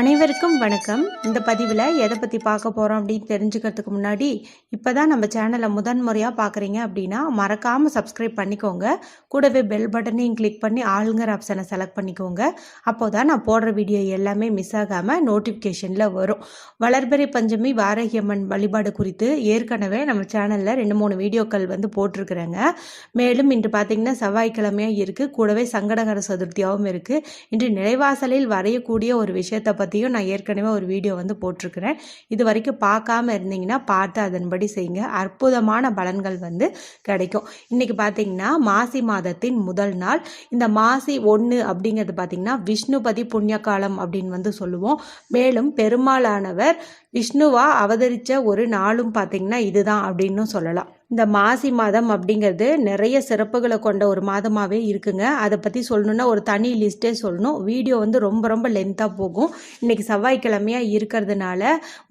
அனைவருக்கும் வணக்கம். இந்த பதிவில் எதை பற்றி பார்க்க போகிறோம் அப்படின்னு தெரிஞ்சுக்கிறதுக்கு முன்னாடி இப்போ தான் நம்ம சேனலை முதன் முறையாக பார்க்குறீங்க அப்படின்னா மறக்காமல் சப்ஸ்கிரைப் பண்ணிக்கோங்க. கூடவே பெல் பட்டனையும் கிளிக் பண்ணி ஆளுங்கிற ஆப்ஷனை செலக்ட் பண்ணிக்கோங்க. அப்போ தான் நான் போடுற வீடியோ எல்லாமே மிஸ் ஆகாமல் நோட்டிஃபிகேஷனில் வரும். வளர்பிறை பஞ்சமி வாரகியம்மன் வழிபாடு குறித்து ஏற்கனவே நம்ம சேனலில் ரெண்டு மூணு வீடியோக்கள் வந்து போட்டிருக்கிறேங்க. மேலும் இன்று பார்த்திங்கன்னா செவ்வாய்க்கிழமையாக இருக்குது கூடவே சங்கடகர சதுர்த்தியாகவும் இருக்குது இன்று நிலைவாசலில் வரையக்கூடிய ஒரு விஷயத்தை பற்றியும் நான் ஏற்கனவே ஒரு வீடியோ வந்து போட்டிருக்கிறேன். இது வரைக்கும் பார்க்காம இருந்தீங்கன்னா பார்த்து அதன்படி செய்யுங்க. அற்புதமான பலன்கள் வந்து கிடைக்கும். இன்றைக்கி பார்த்தீங்கன்னா மாசி மாதத்தின் முதல் நாள். இந்த மாசி ஒன்று அப்படிங்கிறது பார்த்திங்கன்னா விஷ்ணுபதி புண்ணியகாலம் அப்படின்னு வந்து சொல்லுவோம். மேலும் பெருமாளானவர் விஷ்ணுவா அவதரித்த ஒரு நாளும் பார்த்திங்கன்னா இதுதான் அப்படின்னு சொல்லலாம். இந்த மாசி மாதம் அப்படிங்கிறது நிறைய சிறப்புகளை கொண்ட ஒரு மாதமாகவே இருக்குங்க. அதை பற்றி சொல்லணுன்னா ஒரு தனி லிஸ்ட்டே சொல்லணும். வீடியோ வந்து ரொம்ப ரொம்ப லென்த்தாக போகும். இன்றைக்கி செவ்வாய்க்கிழமையாக இருக்கிறதுனால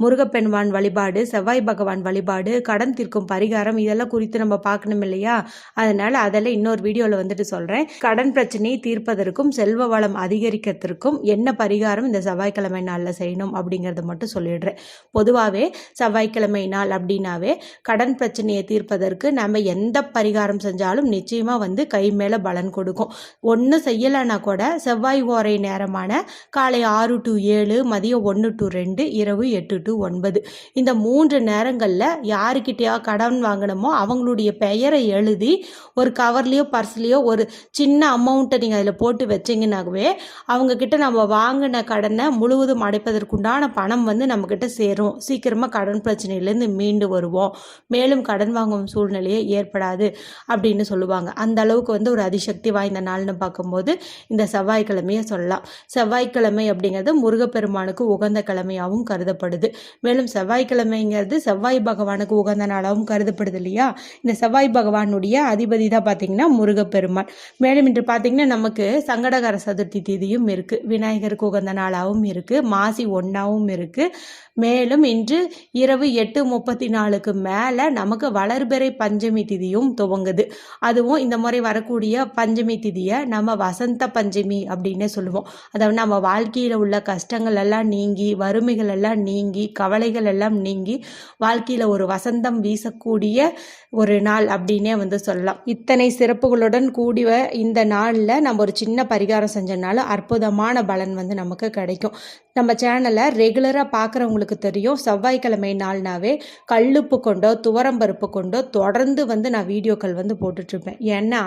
முருகப்பெண்வான் வழிபாடு செவ்வாய் பகவான் வழிபாடு கடன் தீர்க்கும் பரிகாரம் இதெல்லாம் குறித்து நம்ம பார்க்கணும் இல்லையா? அதனால் அதெல்லாம் இன்னொரு வீடியோவில் வந்துட்டு சொல்கிறேன் கடன் பிரச்சனையை தீர்ப்பதற்கும் செல்வ வளம் அதிகரிக்கிறதுக்கும் என்ன பரிகாரம் இந்த செவ்வாய்க்கிழமை நாளில் செய்யணும் அப்படிங்கிறத மட்டும் சொல்லிடுறேன். பொதுவாகவே செவ்வாய்க்கிழமை நாள் அப்படின்னாவே கடன் பிரச்சனையை தீர்ப்பதற்கு நம்ம எந்த பரிகாரம் செஞ்சாலும் நிச்சயமாக வந்து கை மேலே பலன் கொடுக்கும். ஒன்றும் செய்யலைன்னா கூட செவ்வாய் ஓரை நேரமான காலை ஆறு டு ஏழு மதியம் ஒன்று டு ரெண்டு இரவு எட்டு டு ஒன்பது. இந்த மூன்று நேரங்களில் யாருக்கிட்டையா கடன் வாங்கினமோ அவங்களுடைய பெயரை எழுதி ஒரு கவர்லேயோ பர்ஸ்லேயோ ஒரு சின்ன அமௌண்ட்டை நீங்கள் அதில் போட்டு வச்சிங்கனாகவே அவங்கக்கிட்ட நம்ம வாங்கின கடனை முழுவதும் அடைப்பதற்குண்டான பணம் வந்து நம்மக்கிட்ட சேரும். சீக்கிரமாக கடன் பிரச்சனையிலேருந்து மீண்டு வருவோம். மேலும் கடன் வாங்கும் சூழ்நிலையே ஏற்படாது அப்படின்னு சொல்லுவாங்க. அந்த அளவுக்கு வந்து ஒரு அதிசக்தி வாய்ந்த நாள்னு பார்க்கும்போது இந்த செவ்வாய்க்கிழமையை சொல்லலாம். செவ்வாய்க்கிழமை அப்படிங்கிறது முருகப்பெருமானுக்கு உகந்த கிழமையாகவும் கருதப்படுது. மேலும் செவ்வாய்க்கிழமைங்கிறது செவ்வாய் பகவானுக்கு உகந்த நாளாகவும் கருதப்படுது இல்லையா? இந்த செவ்வாய் பகவானுடைய அதிபதி தான் பார்த்தீங்கன்னா முருகப்பெருமான். மேலும் இன்று பார்த்தீங்கன்னா நமக்கு சங்கடகர சதுர்த்தி திதியும் இருக்குது விநாயகருக்கு உகந்த நாளாகவும் இருக்குது மாசி ஒன்றாவும் இருக்குது மேலும் இன்று இரவு எட்டு முப்பத்தி நாலுக்கு மேலே நமக்கு வளர்பிறை பஞ்சமி திதியும் துவங்குது. அதுவும் இந்த முறை வரக்கூடிய பஞ்சமி திதியை நம்ம வசந்த பஞ்சமி அப்படின்னே சொல்லுவோம். அதாவது நம்ம வாழ்க்கையில் உள்ள கஷ்டங்கள் எல்லாம் நீங்கி வறுமைகள் எல்லாம் நீங்கி கவலைகள் எல்லாம் நீங்கி வாழ்க்கையில் ஒரு வசந்தம் வீசக்கூடிய ஒரு நாள் அப்படின்னே வந்து சொல்லலாம். இத்தனை சிறப்புகளுடன் கூடிய இந்த நாளில் நம்ம ஒரு சின்ன பரிகாரம் செஞ்சனால அற்புதமான பலன் வந்து நமக்கு கிடைக்கும். நம்ம சேனலை ரெகுலராக பார்க்குறவங்களுக்கு தெரியும். செவ்வாய்க்கிழமை நாள்னாவே கல்லுப்பு கொண்டோ துவரம்பருப்பு கொண்டோ தொடர்ந்து வந்து நான் வீடியோக்கள் வந்து போட்டுட்ருப்பேன். ஏன்னா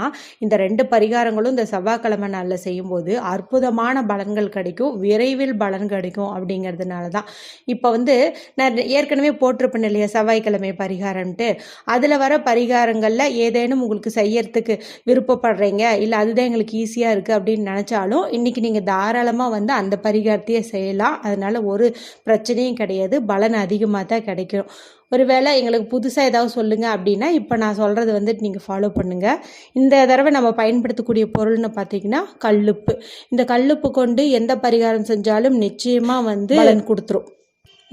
இந்த ரெண்டு பரிகாரங்களும் இந்த செவ்வாய்க்கிழமை நாளில் செய்யும்போது அற்புதமான பலன்கள் கிடைக்கும். விரைவில் பலன் கிடைக்கும் அப்படிங்கிறதுனால தான். இப்போ வந்து நான் ஏற்கனவே போட்டிருப்பேன் இல்லையா செவ்வாய்க்கிழமை பரிகாரம்ட்டு அதில் வர பரிகாரங்களில் ஏதேனும் உங்களுக்கு செய்யறதுக்கு விருப்பப்படுறீங்க இல்லை அதுதான் எங்களுக்கு ஈஸியாக இருக்குது அப்படின்னு நினச்சாலும் இன்றைக்கி நீங்கள் தாராளமாக வந்து அந்த பரிகாரத்தையே செய்யலாம். அதனால் ஒரு பிரச்சனையும் கிடையாது. பலன் அதிகமாக தான் கிடைக்கும். ஒருவேளை எங்களுக்கு புதுசாக ஏதாவது சொல்லுங்கள் அப்படின்னா இப்போ நான் சொல்கிறது வந்துட்டு நீங்கள் ஃபாலோ பண்ணுங்கள் இந்த தடவை நம்ம பயன்படுத்தக்கூடிய பொருள்னு பார்த்தீங்கன்னா கல்லுப்பு. இந்த கல்லுப்பு கொண்டு எந்த பரிகாரம் செஞ்சாலும் நிச்சயமாக வந்து பலன் கொடுத்துரும்.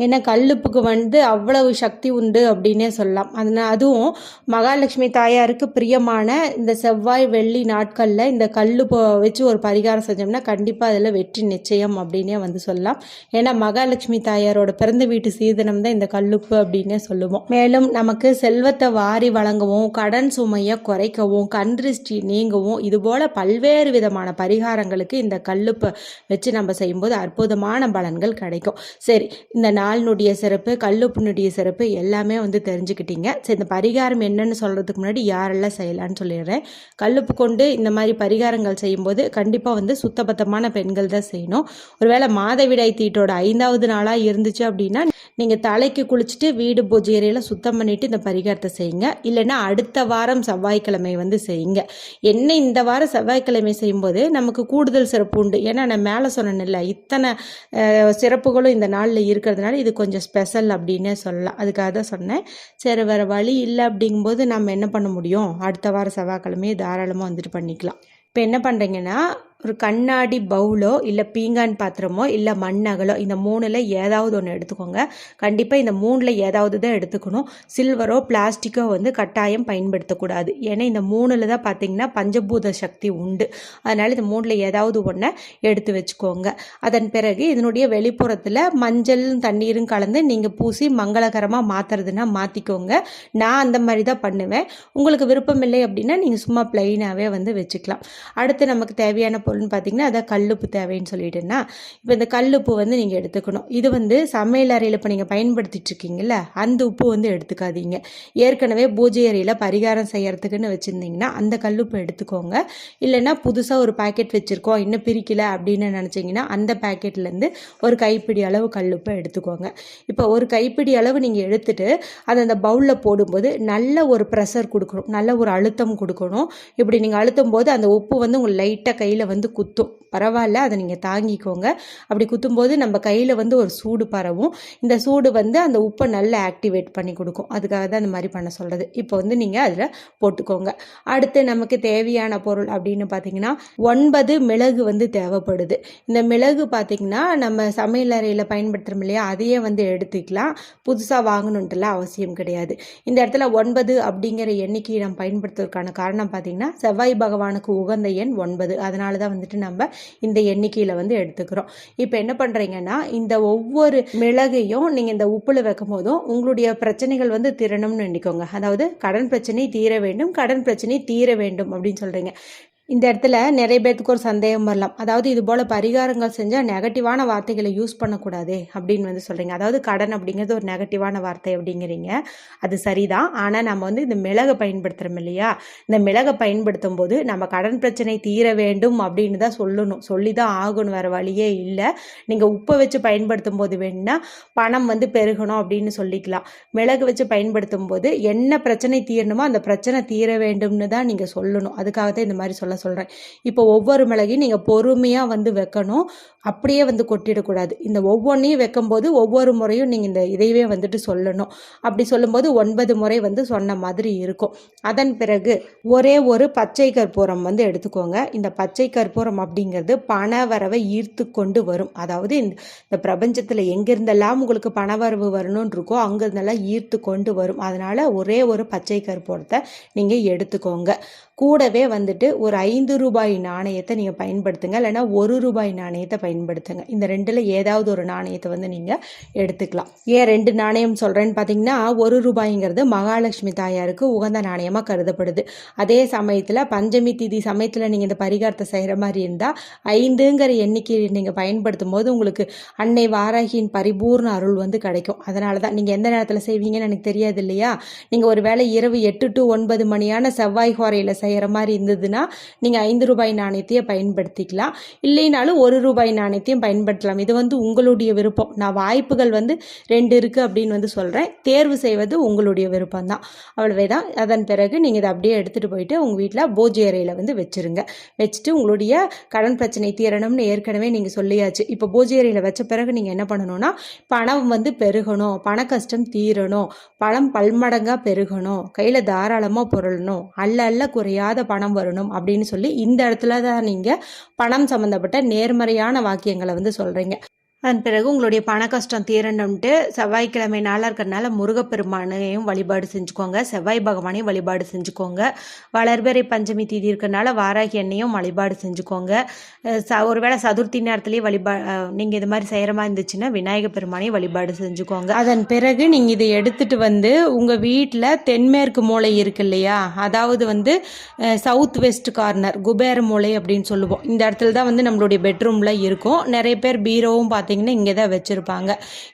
ஏன்னா கல்லுப்புக்கு வந்து அவ்வளவு சக்தி உண்டு அப்படின்னே சொல்லலாம். அதனால் அதுவும் மகாலட்சுமி தாயாருக்கு பிரியமான இந்த செவ்வாய் வெள்ளி நாட்களில் இந்த கல்லுப்பை வச்சு ஒரு பரிகாரம் செஞ்சோம்னா கண்டிப்பாக அதில் வெற்றி நிச்சயம் அப்படின்னே வந்து சொல்லலாம். ஏன்னா மகாலட்சுமி தாயாரோட பிறந்த வீட்டு சீதனம் தான் இந்த கல்லுப்பு அப்படின்னே சொல்லுவோம். மேலும் நமக்கு செல்வத்தை வாரி வழங்கவும் கடன் சுமையை குறைக்கவும் கன்றிஷ்டி நீங்கவும் இதுபோல் பல்வேறு விதமான பரிகாரங்களுக்கு இந்த கல்லுப்பை வச்சு நம்ம செய்யும்போது அற்புதமான பலன்கள் கிடைக்கும். சரி இந்த பாலினுடைய சிறப்பு கல்லுப்புனுடைய சிறப்பு எல்லாமே வந்து தெரிஞ்சுக்கிட்டீங்க. சரி இந்த பரிகாரம் என்னன்னு சொல்கிறதுக்கு முன்னாடி யாரெல்லாம் செய்யலான்னு சொல்லிடுறேன். கல்லுப்பு கொண்டு இந்த மாதிரி பரிகாரங்கள் செய்யும்போது கண்டிப்பாக வந்து சுத்தபத்தமான பெண்கள் தான் செய்யணும். ஒருவேளை மாதவிடாய் தீட்டோட ஐந்தாவது நாளாக இருந்துச்சு அப்படின்னா நீங்கள் தலைக்கு குளிச்சுட்டு வீடு பூஜை அறையில் சுத்தம் பண்ணிவிட்டு இந்த பரிகாரத்தை செய்யுங்க. இல்லைன்னா அடுத்த வாரம் செவ்வாய்க்கிழமை வந்து செய்யுங்க. என்ன இந்த வாரம் செவ்வாய்க்கிழமை செய்யும்போது நமக்கு கூடுதல் சிறப்பு உண்டு. ஏன்னா நான் மேலே சொன்னேன்ல இத்தனை சிறப்புகளும் இந்த நாளில் இருக்கிறதுனால இது கொஞ்சம் ஸ்பெஷல் அப்படின்னே சொல்லலாம் அதுக்காக தான் சொன்னேன். சரி வேறு வழி இல்லை அப்படிங்கும்போது நம்ம என்ன பண்ண முடியும்? அடுத்த வாரம் செவ்வாய்க்கிழமையே தாராளமாக வந்துட்டு பண்ணிக்கலாம். இப்போ என்ன பண்ணுறீங்கன்னா ஒரு கண்ணாடி பவுலோ இல்லை பீங்கான் பாத்திரமோ இல்லை மண்ணகலோ இந்த மூணில் ஏதாவது ஒன்று எடுத்துக்கோங்க. கண்டிப்பாக இந்த மூணில் ஏதாவது தான் எடுத்துக்கணும். சில்வரோ பிளாஸ்டிக்கோ வந்து கட்டாயம் பயன்படுத்தக்கூடாது. ஏன்னா இந்த மூணில் தான் பார்த்தீங்கன்னா பஞ்சபூத சக்தி உண்டு. அதனால் இந்த மூணில் ஏதாவது ஒன்றை எடுத்து வச்சுக்கோங்க. அதன் பிறகு இதனுடைய வெளிப்புறத்தில் மஞ்சள் தண்ணீரும் கலந்து நீங்கள் பூசி மங்களகரமாக மாற்றுறதுன்னா மாற்றிக்கோங்க நான் அந்த மாதிரி தான் பண்ணுவேன். உங்களுக்கு விருப்பம் இல்லை அப்படின்னா நீங்கள் சும்மா ப்ளைனாகவே வந்து வச்சுக்கலாம். அடுத்து நமக்கு தேவையான பொருள்னு பார்த்தீங்கன்னா அதான் கல்லுப்பு தேவைன்னு சொல்லிட்டுன்னா இப்போ இந்த கல்லுப்பு வந்து நீங்கள் எடுத்துக்கணும். இது வந்து சமையல் அறையில் இப்போ நீங்கள் பயன்படுத்திட்டு இருக்கீங்கல்ல அந்த உப்பு வந்து எடுத்துக்காதீங்க. ஏற்கனவே பூஜை அறையில் பரிகாரம் செய்யறதுக்குன்னு வச்சுருந்தீங்கன்னா அந்த கல்லுப்பு எடுத்துக்கோங்க. இல்லைன்னா புதுசாக ஒரு பாக்கெட் வச்சுருக்கோம் இன்னும் பிரிக்கல அப்படின்னு நினச்சிங்கன்னா அந்த பாக்கெட்லேருந்து ஒரு கைப்பிடி அளவு கல்லுப்பை எடுத்துக்கோங்க. இப்போ ஒரு கைப்பிடி அளவு நீங்கள் எடுத்துட்டு அதை அந்த பவுலில் போடும்போது நல்ல ஒரு ப்ரெஷர் கொடுக்கணும். நல்ல ஒரு அழுத்தம் கொடுக்கணும். இப்படி நீங்கள் அழுத்தும் போது அந்த உப்பு வந்து உங்கள் லைட்டாக கையில் வந்து வந்து குத்தும். பரவாயில்ல அதை நீங்கள் தாங்கிக்கோங்க. அப்படி குத்தும்போது நம்ம கையில் வந்து ஒரு சூடு பரவும். இந்த சூடு வந்து அந்த உப்பை நல்லா ஆக்டிவேட் பண்ணி கொடுக்கும். அதுக்காக தான் அந்த மாதிரி பண்ண சொல்கிறது இப்போ வந்து நீங்கள் அதில் போட்டுக்கோங்க. அடுத்து நமக்கு தேவையான பொருள் அப்படின்னு பார்த்தீங்கன்னா ஒன்பது மிளகு வந்து தேவைப்படுது. இந்த மிளகு பார்த்தீங்கன்னா நம்ம சமையல் அறையில் பயன்படுத்துகிறோம் இல்லையா அதையே வந்து எடுத்துக்கலாம். புதுசாக வாங்கணுன்ட்டுலாம் அவசியம் கிடையாது. இந்த இடத்துல ஒன்பது அப்படிங்கிற எண்ணிக்கையை நம்ம பயன்படுத்துவதற்கான காரணம் பார்த்தீங்கன்னா செவ்வாய் பகவானுக்கு உகந்த எண் ஒன்பது. அதனால தான் வந்துட்டு நம்ம இந்த எண்ணிக்கையில் வந்து எடுத்துக்கிறோம். இப்போ என்ன பண்ணுறீங்கன்னா இந்த ஒவ்வொரு மிளகையும் நீங்கள் இந்த உப்பில் வைக்கும் போதும் உங்களுடைய பிரச்சனைகள் வந்து திறனும்னு நினைக்கோங்க. அதாவது கடன் பிரச்சனை தீர வேண்டும் கடன் பிரச்சனை தீர வேண்டும் அப்படின்னு சொல்கிறீங்க இந்த இடத்துல நிறைய பேர்த்துக்கு ஒரு சந்தேகம் வரலாம். அதாவது இது போல் பரிகாரங்கள் செஞ்சால் நெகட்டிவான வார்த்தைகளை யூஸ் பண்ணக்கூடாது அப்படின்னு வந்து சொல்கிறீங்க அதாவது கடன் அப்படிங்கிறது ஒரு நெகட்டிவான வார்த்தை அப்படிங்கிறீங்க. அது சரிதான். ஆனால் நம்ம வந்து இந்த மிளகை பயன்படுத்துகிறோம் இல்லையா? இந்த மிளகை பயன்படுத்தும் போது நம்ம கடன் பிரச்சனை தீர வேண்டும் அப்படின்னு தான் சொல்லணும். சொல்லி தான் ஆகணும். வேறு வழியே இல்லை. நீங்கள் உப்பை வச்சு பயன்படுத்தும் போது வேணுன்னா பணம் வந்து பெருகணும் அப்படின்னு சொல்லிக்கலாம். மிளகு வச்சு பயன்படுத்தும் போது என்ன பிரச்சனை தீரணுமோ அந்த பிரச்சனை தீர வேண்டும்னு தான் நீங்கள் சொல்லணும். அதுக்காக தான் இந்த மாதிரி சொல்ல சொல்கிறேன் இப்போ ஒவ்வொரு மிளகையும் நீங்கள் பொறுமையாக வந்து வைக்கணும். அப்படியே வந்து கொட்டிடக்கூடாது. இந்த ஒவ்வொன்றையும் வைக்கும்போது ஒவ்வொரு முறையும் நீங்கள் இந்த இதையவே வந்துட்டு சொல்லணும். அப்படி சொல்லும்போது ஒன்பது முறை வந்து சொன்ன மாதிரி இருக்கும். அதன் பிறகு ஒரே ஒரு பச்சை கற்பூரம் வந்து எடுத்துக்கோங்க. இந்த பச்சை கற்பூரம் அப்படிங்கிறது பண வரவை ஈர்த்து கொண்டு வரும். அதாவது இந்த இந்த பிரபஞ்சத்தில் எங்கிருந்தெல்லாம் உங்களுக்கு பணவரவு வரணும்னு இருக்கோ அங்கிருந்தெல்லாம் ஈர்த்து கொண்டு வரும். அதனால் ஒரே ஒரு பச்சை கற்பூரத்தை நீங்கள் எடுத்துக்கோங்க. கூடவே வந்துட்டு ஒரு ஐந்து ரூபாய் நாணயத்தை நீங்கள் பயன்படுத்துங்க. இல்லைன்னா ஒரு ரூபாய் நாணயத்தை பயன்படுத்துங்க. இந்த ரெண்டில் ஏதாவது ஒரு நாணயத்தை வந்து நீங்கள் எடுத்துக்கலாம். ஏன் ரெண்டு நாணயம் சொல்கிறேன்னு பார்த்தீங்கன்னா ஒரு ரூபாய்ங்கிறது மகாலட்சுமி தாயாருக்கு உகந்த நாணயமாக கருதப்படுது. அதே சமயத்தில் பஞ்சமி திதி சமயத்தில் நீங்கள் இந்த பரிகாரத்தை செய்கிற மாதிரி இருந்தால் ஐந்துங்கிற எண்ணிக்கையை நீங்கள் பயன்படுத்தும் போது உங்களுக்கு அன்னை வாராகியின் பரிபூர்ண அருள் வந்து கிடைக்கும். அதனால தான் நீங்கள் எந்த நேரத்தில் செய்வீங்கன்னு எனக்கு தெரியாது இல்லையா? நீங்கள் ஒரு வேளை இரவு எட்டு டு ஒன்பது மணியான செவ்வாய் ஹோரையில் செய்கிற மாதிரி இருந்ததுன்னா நீங்கள் ஐந்து ரூபாய் நாணயத்தையே பயன்படுத்திக்கலாம். இல்லைனாலும் ஒரு ரூபாய் நாணயத்தையும் பயன்படுத்தலாம். இது வந்து உங்களுடைய விருப்பம். நான் வாய்ப்புகள் வந்து ரெண்டு இருக்குது அப்படின்னு வந்து சொல்கிறேன் தேர்வு செய்வது உங்களுடைய விருப்பம் தான் அவ்வளவே தான் அதன் பிறகு நீங்கள் இதை அப்படியே எடுத்துகிட்டு போயிட்டு உங்கள் வீட்டில் பூஜை அறையில் வந்து வச்சுருங்க. வச்சுட்டு உங்களுடைய கடன் பிரச்சனை தீரணும்னு ஏற்கனவே நீங்கள் சொல்லியாச்சு. இப்போ பூஜை அறையில் வச்ச பிறகு நீங்கள் என்ன பண்ணணும்னா பணம் வந்து பெருகணும். பண கஷ்டம் தீரணும். பணம் பல்மடங்காக பெருகணும். கையில் தாராளமாக பொருளணும். அல்ல அல்ல குறையாத பணம் வரணும் அப்படின்னு சொல்லி இந்த இடத்துல தான் நீங்கள் பணம் சம்மந்தப்பட்ட நேர்மறையான வாக்கியங்களை வந்து சொல்கிறீங்க அதன் பிறகு உங்களுடைய பண கஷ்டம் தீரணும்ட்டு செவ்வாய்க்கிழமை நாளாக இருக்கிறனால முருகப்பெருமானையும் வழிபாடு செஞ்சுக்கோங்க. செவ்வாய் பகவானையும் வழிபாடு செஞ்சுக்கோங்க. வளர்பிறை பஞ்சமி தீதி இருக்கிறனால வாராகி எண்ணையும் வழிபாடு செஞ்சுக்கோங்க. ச ஒருவேளை சதுர்த்தி நேரத்துலேயே வழிபா நீங்கள் இது மாதிரி செய்கிற மாதிரி இருந்துச்சுன்னா விநாயகர் பெருமானையும் வழிபாடு செஞ்சுக்கோங்க. அதன் பிறகு நீங்கள் இதை எடுத்துகிட்டு வந்து உங்கள் வீட்டில் தென்மேற்கு மூலை இருக்கு இல்லையா? அதாவது வந்து சவுத் வெஸ்ட் கார்னர் குபேர மூலை அப்படின்னு சொல்லுவோம். இந்த இடத்துல தான் வந்து நம்மளுடைய பெட்ரூமில் இருக்கும். நிறைய பேர் பீரோவும் பார்த்தீங்கன்னா இங்கே தான் வச்சுருப்பாங்க.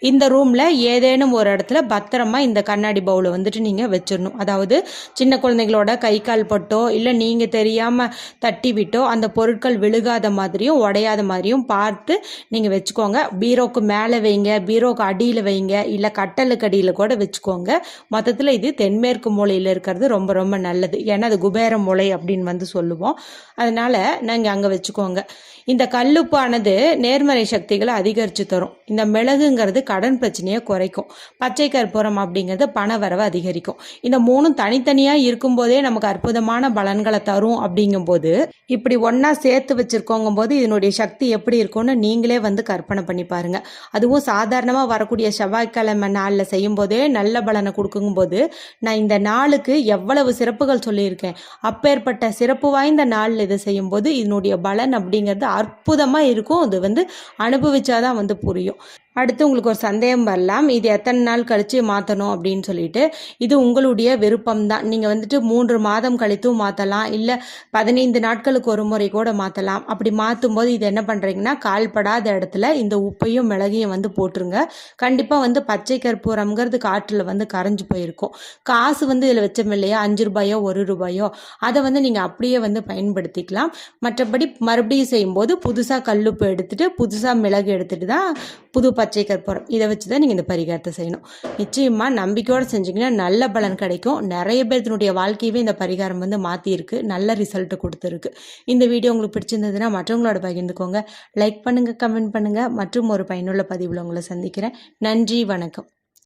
இந்த ரூமில் ஏதேனும் ஒரு இடத்துல பத்திரமா இந்த கண்ணாடி பவுலை வந்துட்டு நீங்கள் வச்சிடணும் அதாவது சின்ன குழந்தைங்களோட கை கால் பட்டோ இல்லை நீங்கள் தெரியாமல் தட்டி விட்டோ அந்த பொருட்கள் விழுகாத மாதிரியும் உடையாத மாதிரியும் பார்த்து நீங்கள் வச்சுக்கோங்க. பீரோக்கு மேலே வைங்க பீரோக்கு அடியில் வைங்க இல்லை கட்டலுக்கு அடியில் கூட வச்சுக்கோங்க. மொத்தத்தில் இது தென்மேற்கு மூலையில் இருக்கிறது ரொம்ப ரொம்ப நல்லது. ஏன்னா அது குபேர மூலை அப்படின்னு வந்து சொல்லுவோம். அதனால் நாங்கள் அங்கே வச்சுக்கோங்க. இந்த கல்லுப்பானது நேர்மறை சக்திகளை அதிகரிக்கும். அதிகரித்து தரும். இந்த மிளகுங்கிறது கடன் பிரச்சனையை குறைக்கும். பச்சை கற்பூரம் அப்படிங்கிறது பண வரவை அதிகரிக்கும். இந்த மூணும் தனித்தனியாக இருக்கும்போதே நமக்கு அற்புதமான பலன்களை தரும் அப்படிங்கும்போது இப்படி ஒன்றா சேர்த்து வச்சுருக்கோங்கும் போது இதனுடைய சக்தி எப்படி இருக்கும்னு நீங்களே வந்து கற்பனை பண்ணி பாருங்க. அதுவும் சாதாரணமாக வரக்கூடிய செவ்வாய்க்கிழமை நாளில் செய்யும்போதே நல்ல பலனை கொடுக்கும்போது நான் இந்த நாளுக்கு எவ்வளவு சிறப்புகள் சொல்லியிருக்கேன். அப்பேற்பட்ட சிறப்பு வாய்ந்த நாளில் இதை செய்யும்போது இதனுடைய பலன் அப்படிங்கிறது அற்புதமாக இருக்கும். அது வந்து அனுபவிச்சாதான் வந்து புரியும். அடுத்து உங்களுக்கு ஒரு சந்தேகம் வரலாம். இது எத்தனை நாள் கழித்து மாற்றணும் அப்படின்னு சொல்லிட்டு. இது உங்களுடைய விருப்பம் தான். நீங்கள் வந்துட்டு மூன்று மாதம் கழித்தும் மாற்றலாம் இல்லை பதினைந்து நாட்களுக்கு ஒரு முறை கூட மாற்றலாம் அப்படி மாற்றும் போது இது என்ன பண்ணுறீங்கன்னா கால்படாத இடத்துல இந்த உப்பையும் மிளகையும் வந்து போட்டுருங்க. கண்டிப்பாக வந்து பச்சை கற்பூரம்ங்கிறது காற்றில் வந்து கரைஞ்சு போயிருக்கும். காசு வந்து இதில் வச்சோம் இல்லையா? அஞ்சு ரூபாயோ ஒரு ரூபாயோ. அதை வந்து நீங்கள் அப்படியே வந்து பயன்படுத்திக்கலாம். மற்றபடி மறுபடியும் செய்யும்போது புதுசாக கல்லுப்பு எடுத்துட்டு புதுசாக மிளகு எடுத்துட்டு தான் புது பச்சை கற்பூரம் இதை வச்சு தான் நீங்கள் இந்த பரிகாரத்தை செய்யணும். நிச்சயமாக நம்பிக்கையோடு செஞ்சீங்கன்னா நல்ல பலன் கிடைக்கும். நிறைய பேர்த்தினுடைய வாழ்க்கையவே இந்த பரிகாரம் வந்து மாற்றியிருக்கு நல்ல ரிசல்ட்டு கொடுத்துருக்கு. இந்த வீடியோ உங்களுக்கு பிடிச்சிருந்ததுன்னா மற்றவங்களோட பகிர்ந்துக்கோங்க. லைக் பண்ணுங்கள் கமெண்ட் பண்ணுங்கள் மற்றும் ஒரு பயனுள்ள பதிவில் உங்களை சந்திக்கிறேன். நன்றி வணக்கம்.